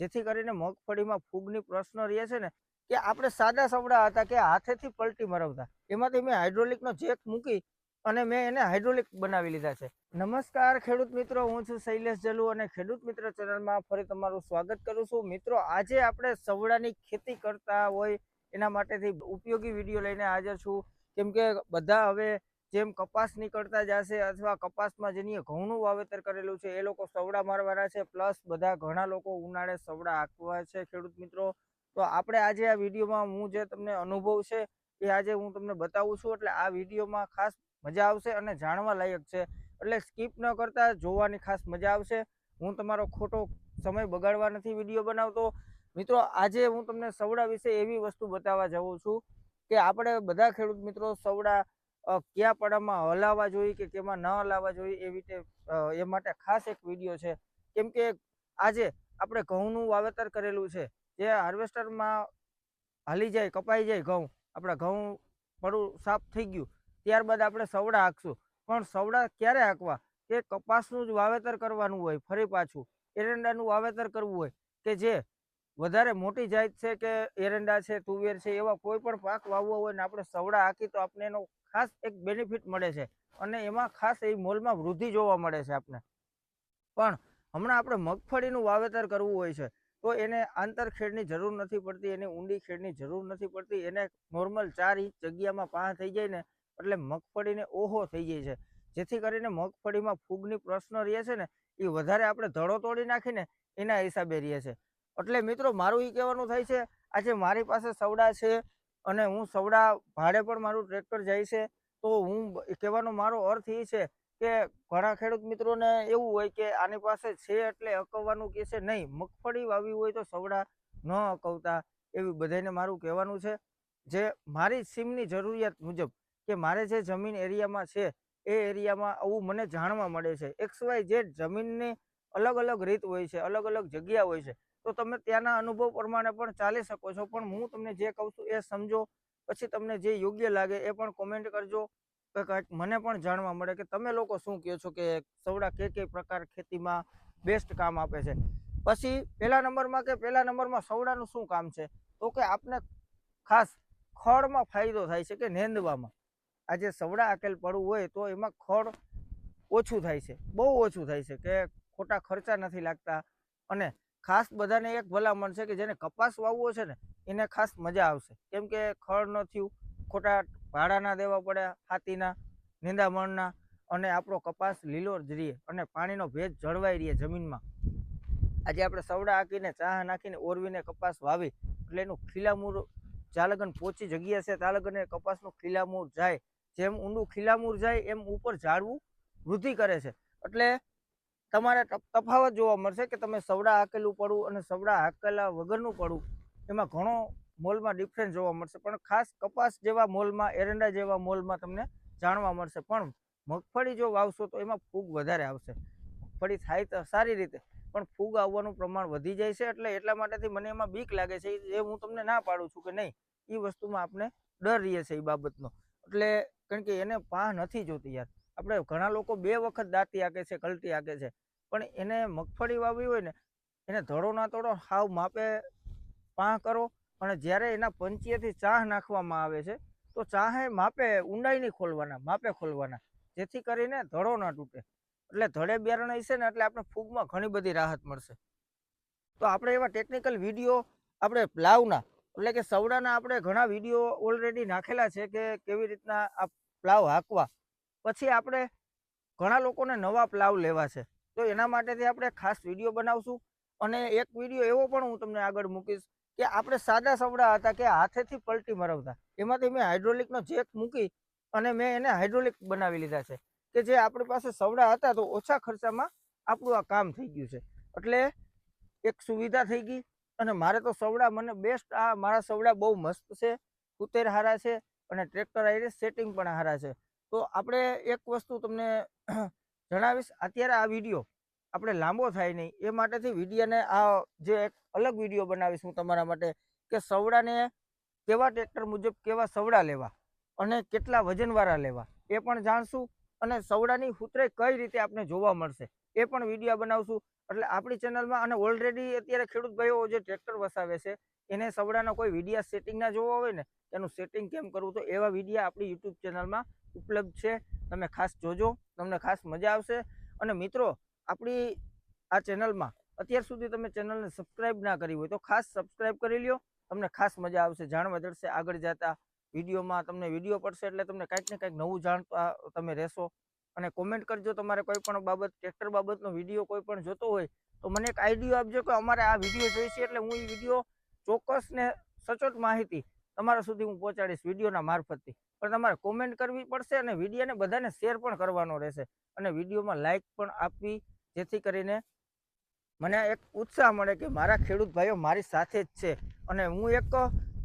જેથી કરીને મગફળીમાં ફૂગની પ્રશ્ન રહે છે ને, કે આપણે સાદા સવડા હતા કે હાથેથી પલટી મરાવતા. એમાંથી મેં હાઇડ્રોલિકનો જેક મૂકી અને મેં એને હાઇડ્રોલિક બનાવી લીધા છે. નમસ્કાર ખેડૂત મિત્રો, હું છું શૈલેષ જલુ અને ખેડૂત મિત્ર ચેનલમાં ફરી તમારું સ્વાગત કરું છું. મિત્રો, આજે આપણે સવડાની ખેતી કરતા હોય એના માટેથી ઉપયોગી વીડિયો લઈને હાજર છું. કેમ કે બધા હવે જેમ કપાસ નીકળતા જશે અથવા કપાસમાં જેની ઘઉંનું વાવેતર કરેલું છે, એ લોકો સવડા મારવાના છે, પ્લસ બધા ઘણા લોકો ઉનાળે સવડા આંકવા છે, ખેડૂત મિત્રો. તો આપણે આજે આ વિડીયોમાં હું જે તમને અનુભવ છે, એ આજે હું તમને બતાવું છું. એટલે આ વિડીયોમાં ખાસ મજા આવશે અને જાણવા લાયક છે. એટલે સ્કીપ ન કરતા, જોવાની ખાસ મજા આવશે. હું તમારો ખોટો સમય બગાડવા નથી વીડિયો બનાવતો. મિત્રો, આજે હું તમને સવડા વિશે એવી વસ્તુ બતાવવા જાઉં છું કે આપણે બધા ખેડૂત મિત્રો સવડા કયા પડામાં હલાવવા જોઈએ કે કેમાં ન હલાવવા જોઈએ એવી રીતે એ માટે ખાસ એક વીડિયો છે. કેમ કે આજે આપણે ઘઉંનું વાવેતર કરેલું છે. જે હાર્વેસ્ટરમાં હાલી જાય, કપાઈ જાય ઘઉં, આપણા ઘઉં પડું સાફ થઈ ગયું, ત્યારબાદ આપણે સવડા હાંકશું. પણ સવડા ક્યારે હાંકવા? કે કપાસનું જ વાવેતર કરવાનું હોય, ફરી પાછું. એરંડાનું વાવેતર કરવું હોય, કે જે વધારે મોટી જાત છે કે એરંડા છે, તુવેર છે, એવા કોઈ પણ પાક વાવવો હોય ને આપણે સવડા હાંકી તો આપણે એનો ખાસ એક બેનિફિટ મળે છે. અને એમાં ખાસ એ મોલમાં વૃદ્ધિ જોવા મળે છે આપણે પણ હમણાં આપણે મગફળીનું વાવેતર કરવું હોય છે, તો એને આંતરખેડની જરૂર નથી પડતી, એને ઊંડી ખેડની જરૂર નથી પડતી, એને નોર્મલ ચાર ઇંચ જગ્યામાં પાહ થઈ જાય ને, એટલે મગફળીને ઓહો થઈ જાય છે. જેથી કરીને મગફળીમાં ફૂગની પ્રશ્ન રહે છે ને, એ વધારે આપણે ધડો તોડી નાખીને એના હિસાબે રહે છે. એટલે મિત્રો, મારું એ કહેવાનું થાય છે, આજે મારી પાસે સવડા છે અને હું સવડા ભાડે પણ મારું ટ્રેક્ટર જાય છે, તો હું કહેવાનો મારો અર્થ એ છે કે ઘણા ખેડૂત મિત્રોને એવું હોય કે આની પાસે છે એટલે અકવવાનું કે છે નહીં. મગફળી વાવી હોય તો સવડા ન અકવતા એવી બધાને મારું કહેવાનું છે. જે મારી સીમની જરૂરિયાત મુજબ કે મારે જે જમીન એરિયામાં છે એ એરિયામાં આવું મને જાણવા મળે છે. એક્સ વાય ઝેડ જમીનની અલગ અલગ રીત હોય છે, અલગ અલગ જગ્યા હોય છે. તો તમે ત્યાંના અનુભવ પ્રમાણે પણ ચાલી શકો છો. પણ હું તમને જે કહું છું એ સમજો. પછી તમને જે યોગ્ય લાગે એ પણ કોમેન્ટ કરજો. મને પણ જાણવા મળે કે તમે લોકો શું કહો છો કે સવડા કે કઈ પ્રકાર ખેતીમાં બેસ્ટ કામ આપે છે. પછી પહેલા નંબરમાં કે પહેલા નંબરમાં સવડાનું શું કામ છે? તો કે આપને ખાસ ખળમાં ફાયદો થાય છે કે નેંદવામાં. આજે સવડા આકેલ પડવું હોય તો એમાં ખળ ઓછું થાય છે. બહુ ઓછું થાય છે કે ખોટા ખર્ચા નથી લાગતા. અને ખાસ બધાને એક ભલામણ છે કે જેને કપાસ વાવવો છે ને, એને ખાસ મજા આવશે. કેમ કે ખળ ન થયું, ખોટા ભાડા ના દેવા પડે હાથીના, નિંદામણના અને આપણો કપાસ લીલો જ રહીએ અને પાણીનો ભેજ જળવાઈ રહે જમીનમાં. આજે આપણે સવડા હાંકીને, ચાહ નાખીને ઓરવીને કપાસ વાવી, એટલે એનું ખીલામૂર જાલગન પોચી જગ્યા છે તાલગને કપાસનું ખીલામૂર જાય. જેમ ઊંડું ખીલામૂર જાય, એમ ઉપર ઝાડવું વૃદ્ધિ કરે છે. એટલે તમારે તફાવત જોવા મળશે કે તમે સવડા હાકેલું પડવું અને સવડા હાકેલા વગરનું પડવું. એમાં ઘણો મોલમાં ડિફરન્સ જોવા મળશે. પણ ખાસ કપાસ જેવા મોલમાં, એરંડા જેવા મોલમાં તમને જાણવા મળશે. પણ મગફળી જો વાવશો તો એમાં ફૂગ વધારે આવશે. મગફળી થાય તો સારી રીતે, પણ ફૂગ આવવાનું પ્રમાણ વધી જાય છે એટલે એટલા માટેથી મને એમાં બીક લાગે છે. એ હું તમને ના પાડું છું કે નહીં. એ વસ્તુમાં આપણે ડર રહીએ છે એ બાબતનો. એટલે કારણ કે એને પાહ નથી જોતી યાર. આપણે ઘણા લોકો બે વખત દાંતી આંકે છે, કલટી આંકે છે. પણ એને મગફળી વાવી હોય ને, એને ધડો ના તોડો હાવ માપે પાહ કરો. અને જ્યારે એના પંચીએથી ચાહ નાખવામાં આવે છે, તો ચાહે માપે ઊંડાઈ નહીં ખોલવાના, માપે ખોલવાના. જેથી કરીને ધડો ના તૂટે. એટલે ધડે બિયારણ હશે ને, એટલે આપણે ફૂગમાં ઘણી બધી રાહત મળશે. તો આપણે એવા ટેકનિકલ વીડિયો આપણે પ્લાવના, એટલે કે સવડાના આપણે ઘણા વીડિયો ઓલરેડી નાખેલા છે કે કેવી રીતના આ પ્લાવ હાંકવા. પછી આપણે ઘણા લોકોને નવા પ્લાવ લેવા છે. તો એના માટેથી આપણે ખાસ વીડિયો બનાવશું. અને એક વીડિયો એવો પણ હું તમને આગળ મૂકીશ કે આપણે સાદા સવડા હતા કે હાથેથી પલટી મરાવતા. એમાંથી મેં હાઇડ્રોલિકનો જેક મૂકી અને મેં એને હાઇડ્રોલિક બનાવી લીધા છે. કે જે આપણી પાસે સવડા હતા તો ઓછા ખર્ચામાં આપણું આ કામ થઈ ગયું છે. એટલે એક સુવિધા થઈ ગઈ અને મારે તો સવડા મને બેસ્ટ આ મારા સવડા બહુ મસ્ત છે. કુતેર હારા છે અને ટ્રેક્ટર આઈને સેટિંગ પણ હારા છે. તો આપણે એક વસ્તુ તમને જણાવીશ. અત્યારે આ વીડિયો આપણે લાંબો થાય નહીં. એ માટેથી વિડીયાને આ જે એક અલગ વીડિયો બનાવીશ હું તમારા માટે કે સવડાને કેવા ટ્રેક્ટર મુજબ કેવા સવડા લેવા અને કેટલા વજનવાળા લેવા એ પણ જાણશું અને સવડાની હુતરે કઈ રીતે આપણે જોવા મળશે એ પણ વીડિયો બનાવશું. એટલે આપણી ચેનલમાં અને ઓલરેડી અત્યારે ખેડૂત ભાઈઓ જે ટ્રેક્ટર વસાવે છે, એને સવડાના કોઈ વિડીયા સેટિંગ ના જોવા હોય ને, એનું સેટિંગ કેમ કરવું, તો એવા વિડીયા આપણી યુટ્યુબ ચેનલમાં ઉપલબ્ધ છે. તમે ખાસ જોજો, તમને ખાસ મજા આવશે. અને મિત્રો આપણી આ ચેનલમાં અત્યાર સુધી તમે ચેનલને સબસ્ક્રાઇબ ના કરી હોય તો ખાસ સબસ્ક્રાઇબ કરી લ્યો. તમને ખાસ મજા આવશે, જાણવા જડશે આગળ જતા વિડીયોમાં તમને વીડિયો પડશે એટલે તમને કાંઈક ને કાંઈક નવું જાણતા તમે રહેશો. અને કોમેન્ટ કરજો તમારે કોઈ પણ બાબત ટ્રેક્ટર બાબતનો વીડિયો કોઈ પણ જોતો હોય તો મને એક આઈડિયો આપજો કે અમારે આ વીડિયો જોઈશે એટલે હું એ વીડિયો ચોક્કસ ને સચોટ માહિતી તમારા સુધી હું પહોંચાડીશ વિડીયોના મારફતથી. પણ તમારે કોમેન્ટ કરવી પડશે અને વિડીયોને બધાને શેર પણ કરવાનો રહેશે. અને વિડીયોમાં લાઇક પણ આપવી જેથી કરીને મને એક ઉત્સાહ મળે કે મારા ખેડૂત ભાઈઓ મારી સાથે જ છે. અને હું એક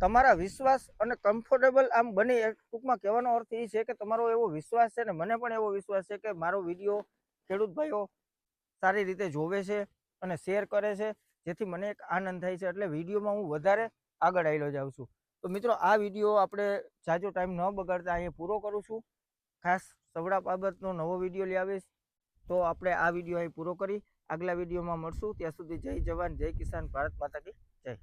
તમારા વિશ્વાસ અને કમ્ફર્ટેબલ આમ બની ટૂંકમાં કહેવાનો અર્થ એ છે કે તમારો એવો વિશ્વાસ છે ને મને પણ એવો વિશ્વાસ છે કે મારો વીડિયો ખેડૂત ભાઈઓ સારી રીતે જોવે છે અને શેર કરે છે, જેથી મને એક આનંદ થાય છે. એટલે વિડીયોમાં હું વધારે આગળ આવેલો જાઉં છું. તો મિત્રો, આ વીડિયો આપણે જાજો ટાઈમ ન બગાડતા, અહીંયા પૂરો કરું છું. ખાસ સવડા બાબતનો નવો વીડિયો લઈ આવીશ. તો આપણે આ વીડિયો અહીં પૂરો કરી. આગલા વિડીયોમાં મળશું. ત્યાં સુધી જય જવાન, જય કિસાન, ભારત માતા કી જય.